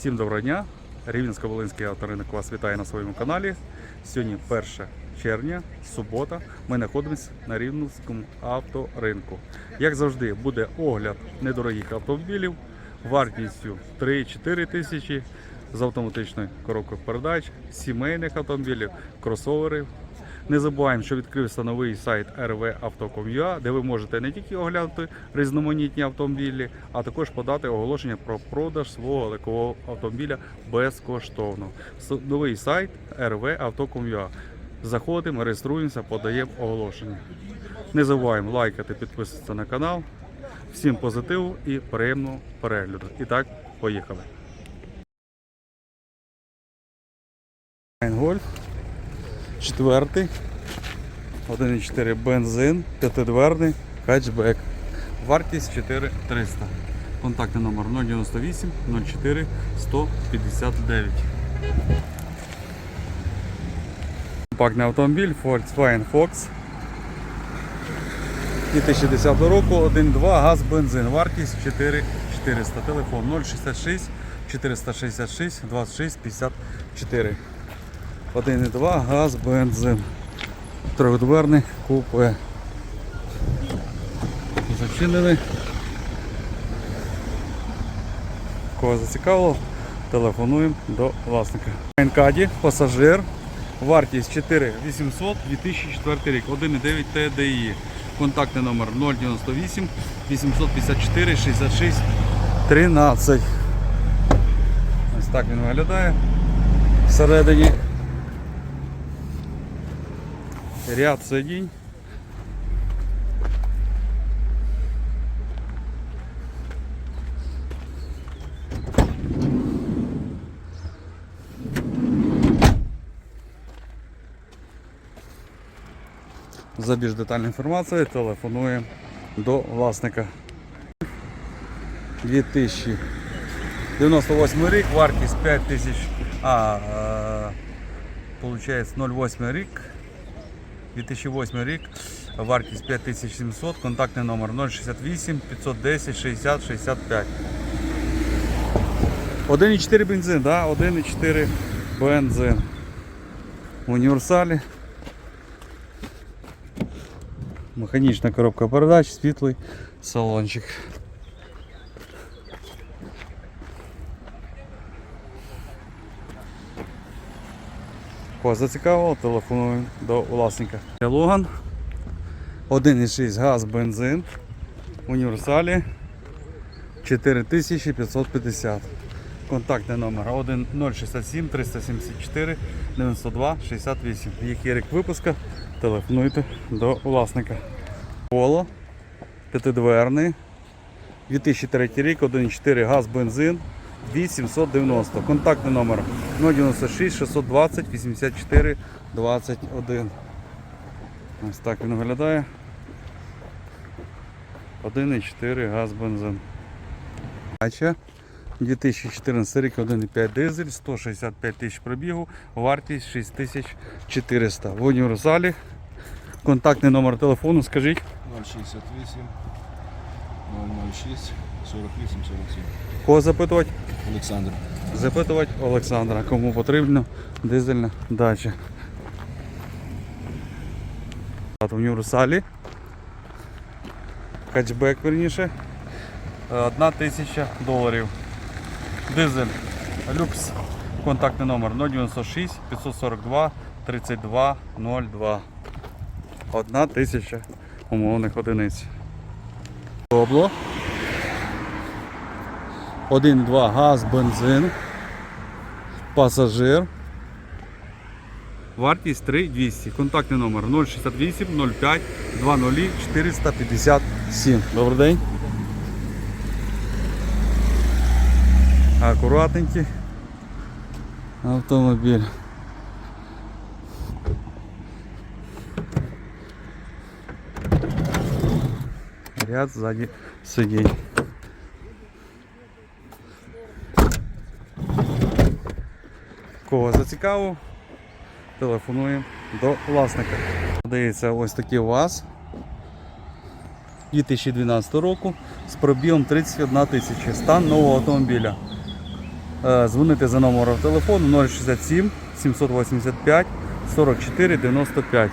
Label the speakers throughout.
Speaker 1: Всім доброго дня! Рівненсько-Волинський авторинок вас вітає на своєму каналі. Сьогодні 1 червня, субота. Ми знаходимося на Рівненському авторинку. Як завжди, буде огляд недорогих автомобілів вартістю 3-4 тисячі з автоматичною коробкою передач, сімейних автомобілів, кросоверів. Не забуваємо, що відкрився новий сайт rvauto.com.ua, де ви можете не тільки оглянути різноманітні автомобілі, а також подати оголошення про продаж свого легкового автомобіля безкоштовно. Новий сайт rvauto.com.ua. Заходимо, реєструємося, подаємо оголошення. Не забуваємо лайкати, підписуватися на канал. Всім позитиву і приємного перегляду. І так, поїхали. Гольф. Четвертий. 1,4 бензин, п'ятидверний, хетчбек. Вартість 4300. Контактний номер 098 04 159. Компактний автомобіль Volkswagen Fox. 2010 року 1.2 газ бензин. Вартість 4400. Телефон 066 466 26 54. 1,2 газ бензин. Трьохдверний купе. Зачинений. Кого зацікавило, телефонуємо до власника. Енкаді, пасажир. Вартість 4800 2004 рік. 1,9 TDI. Контактний номер 098 854 66 13. Ось так він виглядає. Всередині ряд сидінь. За більш детальною інформацією телефонуємо до власника. 2098 рік, вартість 5000, а, е, получається 08 рік. 2008 рік, вартість 5700, контактний номер 068 510 60 65. 1,4 бензин, да? 1,4 бензин. В універсалі. Механічна коробка передач, світлий салончик. Кого зацікавило, телефонуємо до власника. Логан 1,6 газ бензин універсалі 4550. Контактний номер 1067 374 92 68. Який рік випуска, телефонуйте до власника. Поло п'ятидверний 2003 рік, 1,4 газ бензин 2790. Контактний номер 096 620 84 21. Ось так він виглядає. 1,4 газ бензин. Дача. 2014 рік 1,5 дизель, 165 тисяч пробігу, вартість 6400. В універсалі. Контактний номер телефону, скажіть.
Speaker 2: 068 006 48 47.
Speaker 1: Кого запитувати?
Speaker 2: Олександр.
Speaker 1: Запитувати Олександра, кому потрібно дизельна дача. В універсалі. Хетчбек, верніше. Одна тисяча доларів. Дизель. Люкс. Контактний номер 096 542 32 02. Одна тисяча умовних одиниць. Обло. 1,2 газ, бензин. Пасажир. Вартість 3200. Контактний номер 068 05 20 457. Добрий день. Акуратненький автомобіль. Ряд сзади сидінь. Кого зацікавив, телефонуємо до власника. Подається ось такий УАЗ 2012 року з пробігом 31 тисяча. Стан нового автомобіля. Е, Дзвоните за номером телефону 067 785 44 95.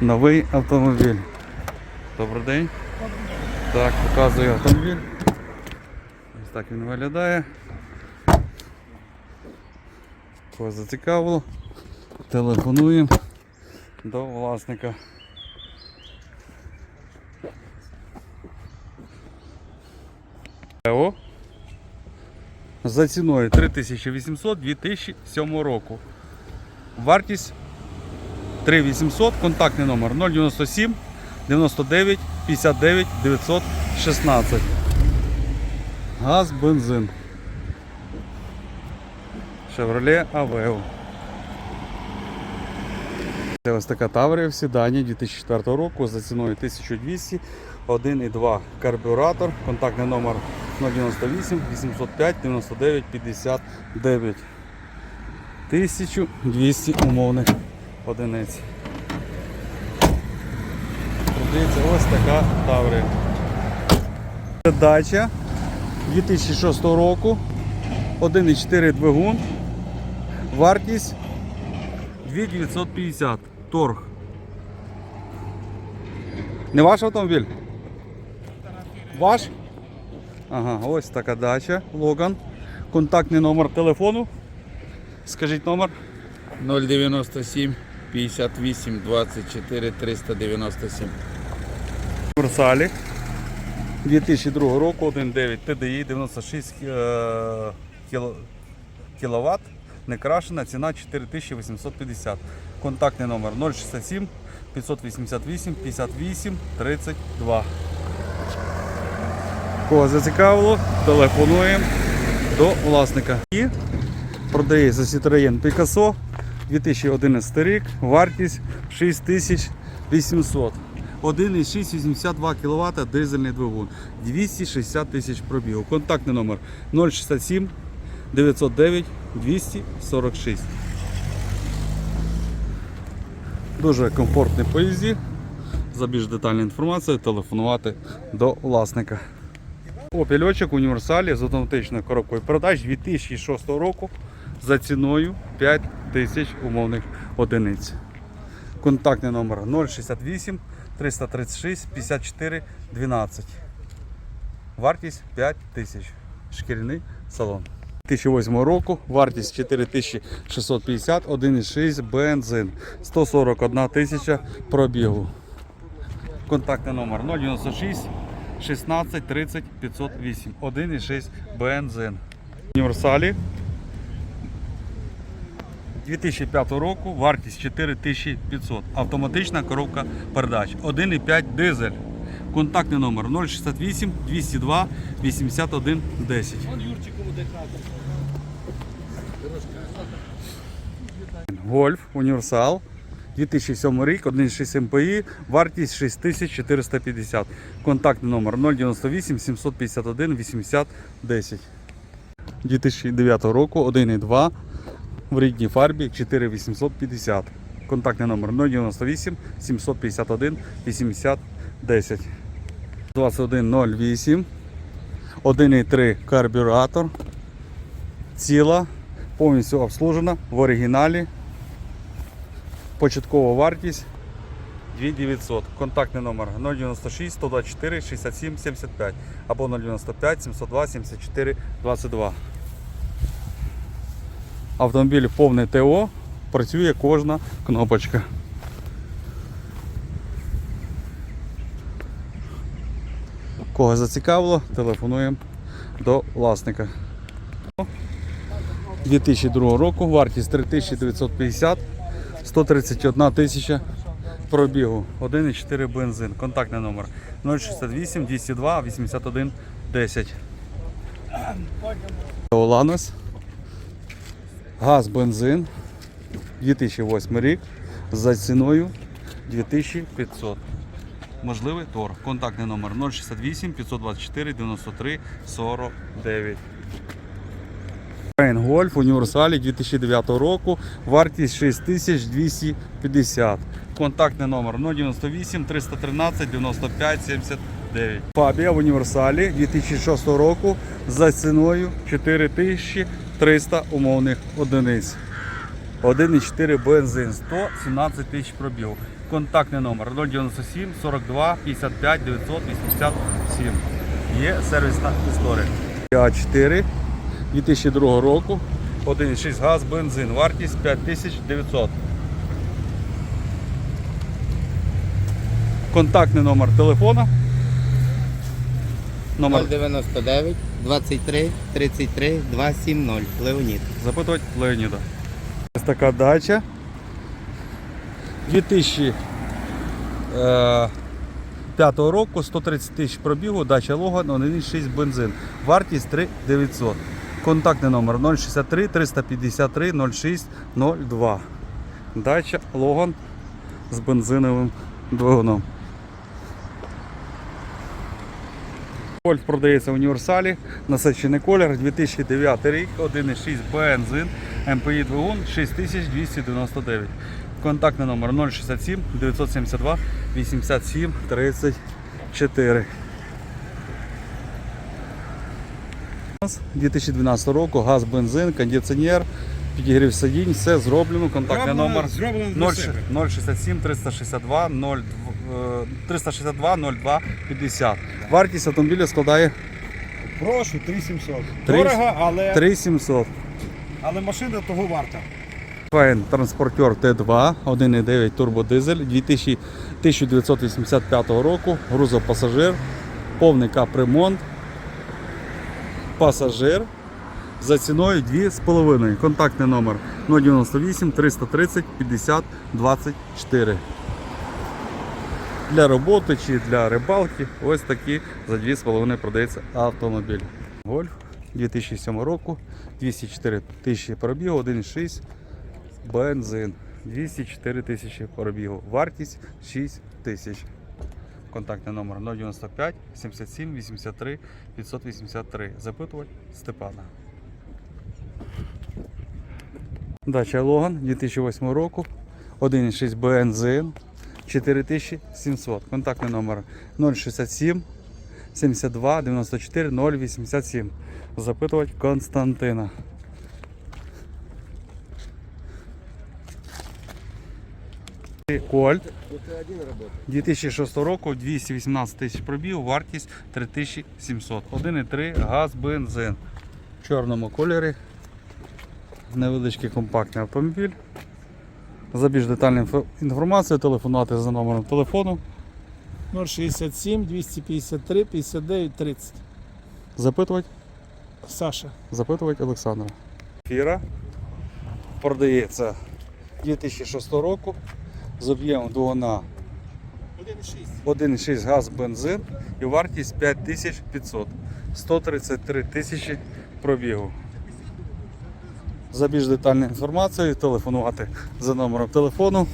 Speaker 1: Новий автомобіль. Добрий день. Так, показую автомобіль. Ось так він виглядає. Кого зацікавило, телефонуємо до власника. Ео. За ціною 3800 2007 року. Вартість 3800, контактний номер 097 99 59 916. Газ, бензин. Chevrolet Aveo. Це ось така Таврія в седані 2004 року за ціною 1200, 1,2 карбюратор, контактний номер 098 805 99 59. 1200 умовних одиниць. Продається ось така Таврія. Це Дача 2006 року, 1,4 двигун, вартість 2950. Торг. Не ваш автомобіль? Ваш? Ага, ось така дача, Логан. Контактний номер телефону. Скажіть номер.
Speaker 3: 097 58 24 397.
Speaker 1: Версалі 2002 року 1.9 TDI 96 е, кіло- кіловат. Не крашена, ціна 4850. Контактний номер 067 588 58 32. Кого зацікавило, телефонуємо до власника. І продається Citroën Picasso 2011 рік, вартість 6800. 1,682 кВт дизельний двигун, 260 тисяч пробігу. Контактний номер 067 909 246. Дуже комфортний поїзді. За більш детальну інформацію телефонувати до власника. Опільочок в універсалі з автоматичною коробкою продаж 2006 року за ціною 5 тисяч умовних одиниць. Контактний номер 068 336 54 12. Вартість 5 тисяч. Шкіряний салон. 2008 року, вартість 4650, 1,6 бензин, 141 тисяча пробігу. Контактний номер 096 16 30 508, 1,6 бензин. Універсалі 2005 року, вартість 4500. Автоматична коробка передач. 1,5 дизель. Контактний номер 068 202 81 10. Гольф Універсал. 2007 рік, 1,6 МПІ, вартість 6450. Контактний номер 098 751 80 10. 2009 року, 1,2 в рідній фарбі 4850. Контактний номер 098 751 80 10. 2108. 1,3 карбюратор. Ціла, повністю обслужена в оригіналі. Початкова вартість 2900. Контактний номер 096 124 67 75 або 095 702 74 22. Автомобіль повне ТО, працює кожна кнопочка. Кого зацікавило, телефонуємо до власника. 2002 року, вартість 3950, 131 тисяча пробігу, 1,4 бензин. Контактний номер 068 202 81 10. Ланос. Газ, бензин. 2008 рік за ціною 2500. Можливий торг. Контактний номер 068 524 93 49. Гольф універсалі 2009 року. Вартість 6250. Контактний номер 098 313 95 79. Фабія в універсалі 2006 року за ціною 4000 300 умовних одиниць. 1,4 бензин, 117 тисяч пробігу. Контактний номер 097 42 55 987. Є сервісна історія. А4 2002 року. 1,6 газ, бензин. Вартість 5900. Контактний номер телефона. Номер
Speaker 4: 099 23 33 270. Леонід.
Speaker 1: запитувати Леоніда. Ось така дача. 2005 року 130 тисяч пробігу, дача Логан 1,6 бензин. Вартість 3900. Контактний номер 063 353 06 02. Дача Логан з бензиновим двигуном. Гольф продається в універсалі, насичений колір, 2009 рік, 1,6 бензин, МПІ двигун 6299. Контактний номер 067 972 87 34. 2012 року газ, бензин, кондиціонер, підігрів сидінь, все зроблено. Контактний номер 0, 067 362 02, е, 362 02 50. Вартість автомобіля складає
Speaker 5: Прошу, 3700.
Speaker 1: Три-
Speaker 5: Дорого, але,
Speaker 1: 3700.
Speaker 5: але машина того варта.
Speaker 1: Файн транспортер Т2, 1,9 турбодизель 2000 1985 року, грузопасажир, повний капремонт, пасажир за ціною 2,5. Контактний номер 098 330 50 24. Для роботи чи для рибалки ось такі за 2,5 продається автомобіль. Гольф 2007 року, 204 тисячі пробігу, 1,6 бензин. 204 тисячі пробігу. Вартість 6 тисяч. Контактний номер 095 77 83 583. Запитувати Степана. Дача Логан 2008 року. 1,6 бензин 4700. Контактний номер 067 72 94 087. Запитувати Константина. Кольт 2006 року 218 тисяч пробігу, вартість 3700. 1,3 газ, бензин. В чорному кольорі. Невеличкий компактний автомобіль. За більш детальну інформацію телефонувати за номером телефону.
Speaker 5: 067 253 59 30.
Speaker 1: Запитувати,
Speaker 5: Саша.
Speaker 1: запитувати Олександра. Фіра продається 2006 року з об'ємом двигуна
Speaker 5: 1,6.
Speaker 1: 1,6 газ бензин і вартість 5500. 133 тисячі пробігу. За більш детальною інформацією телефонувати за номером телефону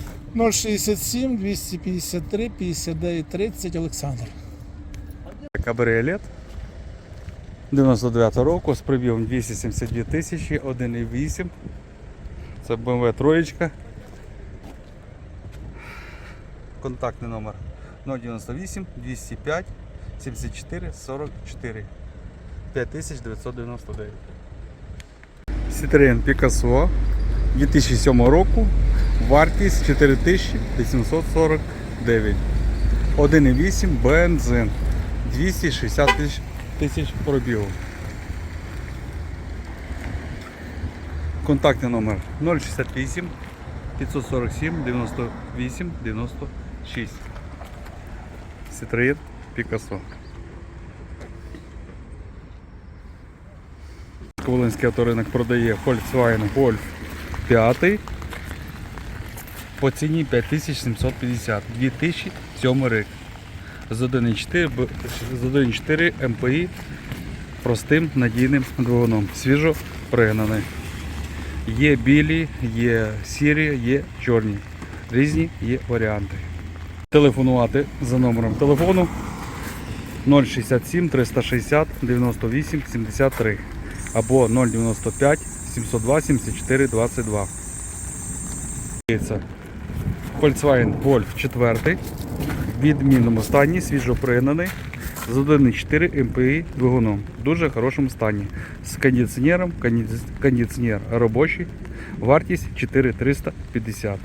Speaker 5: 067 253 59 30 Олександр.
Speaker 1: кабріолет 99 року з пробігом 272 тисячі, 1,8. Це BMW троєчка. Контактний номер 098 205 74 44 5999. Citroen Picasso 2007 року. Вартість 4849. 1,8 бензин. 260 тисяч, пробігу. Контактний номер 068 547 98 96. Citroen Picasso. Волинський авторинок продає Volkswagen Golf 5 по ціні 5750 2007 рік з 1,4 б- з 1,4 МПІ простим надійним двигуном. Свіжо пригнаний. Є білі, є сірі, є чорні. Різні є варіанти. Телефонувати за номером телефону 067 360 98 73 або 095 702 74 22. Це Volkswagen Golf 4 в відмінному стані, свіжопригнаний, з 1,4 МПІ двигуном. В дуже хорошому стані. З кондиціонером, кондиціонер робочий, вартість 4350.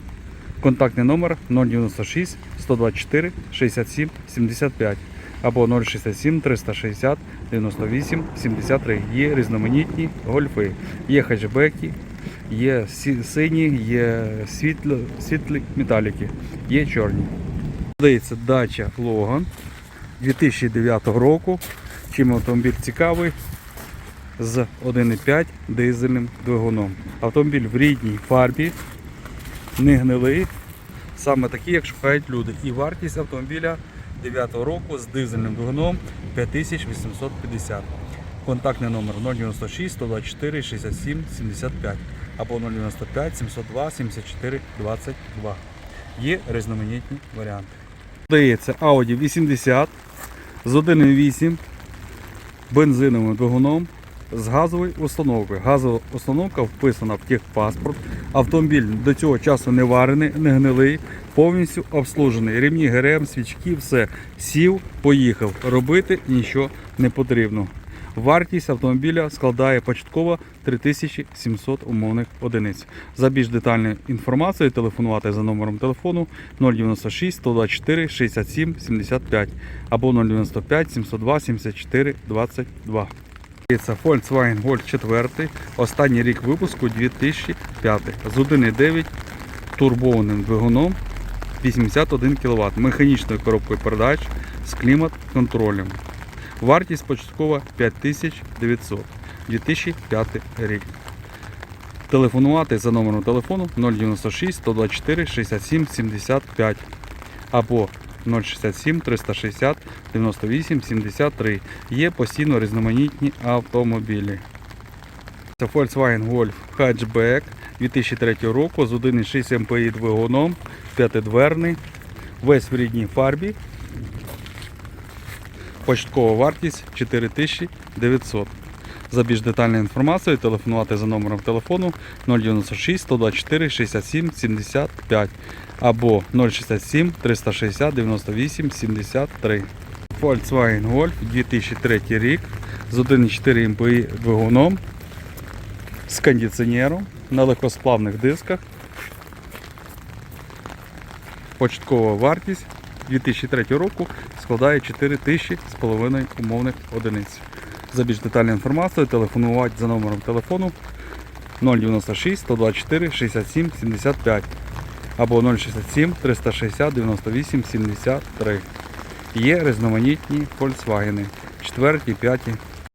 Speaker 1: Контактний номер 096 124 67 75 або 067 360 98 73. Є різноманітні гольфи, є хетчбеки, є сині, є світло, світлі металіки, є чорні. Продається дача Логан 2009 року. Чим автомобіль цікавий з 1,5 дизельним двигуном. Автомобіль в рідній фарбі, не гнилий, саме такі, як шукають люди. І вартість автомобіля 9 року з дизельним двигуном 5850. Контактний номер 096 124 67 75 або 095 702 74 22. Є різноманітні варіанти. Подається Audi 80 з 1,8 бензиновим двигуном з газовою установкою. Газова установка вписана в техпаспорт. Автомобіль до цього часу не варений, не гнилий, повністю обслужений. Рівні ГРМ, свічки, все. Сів, поїхав. Робити нічого не потрібно. Вартість автомобіля складає початково 3700 умовних одиниць. За більш детальною інформацією телефонувати за номером телефону 096 124 67 75 або 095 702 74 22. Це Volkswagen Golf 4, останній рік випуску 2005 з 1,9 турбованим двигуном 81 кВт, механічною коробкою передач з клімат-контролем. Вартість початкова 5900 2005 рік. Телефонувати за номером телефону 096 124 67 75 або 067 360 98 73. Є постійно різноманітні автомобілі. Це Volkswagen Golf Hatchback 2003 року з 1,6 МПІ двигуном, п'ятидверний, весь в рідній фарбі. Початкова вартість 4900. За більш детальною інформацією телефонувати за номером телефону 096 124 67 75 або 067 360 98 73. Volkswagen Golf 2003 рік з 1,4 МПІ двигуном з кондиціонером на легкосплавних дисках. Початкова вартість 2003 року складає 4 тисячі з половиною умовних одиниць. За більш детальною інформацією телефонувати за номером телефону 096 124 67 75 або 067 360 98 73. Є різноманітні Volkswagen 4, 5